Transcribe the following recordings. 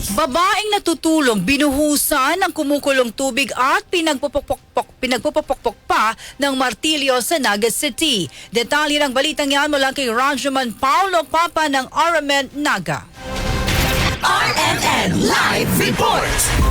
News. Babaeng natutulong binuhusan ng kumukulong tubig at pinagpupukpok pinagpupukpok pa ng martilyo sa Naga City. Detalye ng balitang yan mula kay Rajaman Paulo Papa ng Aramen Naga.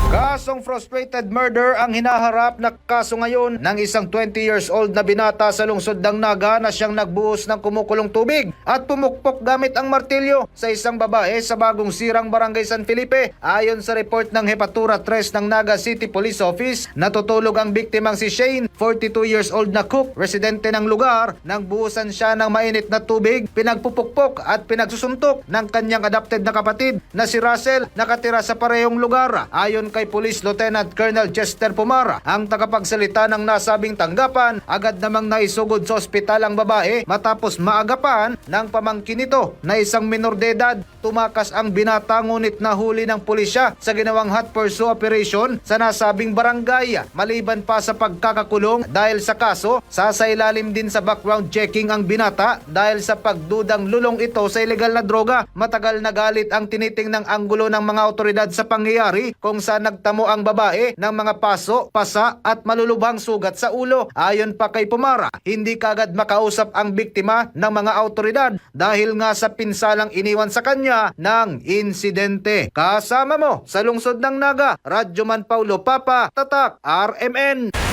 Kasong frustrated murder ang hinaharap na kaso ngayon ng isang 20 years old na binata sa lungsod ng Naga na siyang nagbuhos ng kumukulong tubig at pumukpok gamit ang martilyo sa isang babae sa bagong sirang barangay San Felipe. Ayon sa report ng Hepatura 3 ng Naga City Police Office, natutulog ang biktimang si Shane, 42 years old na cook, residente ng lugar, nang buhusan siya ng mainit na tubig, pinagpupukpok at pinagsusuntok ng kanyang adopted na kapatid na si Russell nakatira sa parehong lugar. Ayon kay Police Lieutenant Colonel Chester Pumara, ang tagapagsalita ng nasabing tanggapan, agad namang naisugod sa ospital ang babae matapos maagapan ng pamangkin nito na isang minor de edad. Tumakas ang binata ngunit nahuli ng pulisya sa ginawang hot pursuit operation sa nasabing barangay. Maliban pa sa pagkakakulong dahil sa kaso, sasailalim din sa background checking ang binata dahil sa pagdudang lulong ito sa ilegal na droga. Matagal na galit ang tiniting ng anggulo ng mga otoridad sa pangyayari kung saan nagtamo ang babae ng mga paso, pasa at malulubhang sugat sa ulo. Ayon pa kay Pumara, hindi kagad makausap ang biktima ng mga otoridad dahil nga sa pinsalang iniwan sa kanya ng insidente. Kasama mo sa lungsod ng Naga, Radyoman Paulo Papa, Tatak, RMN.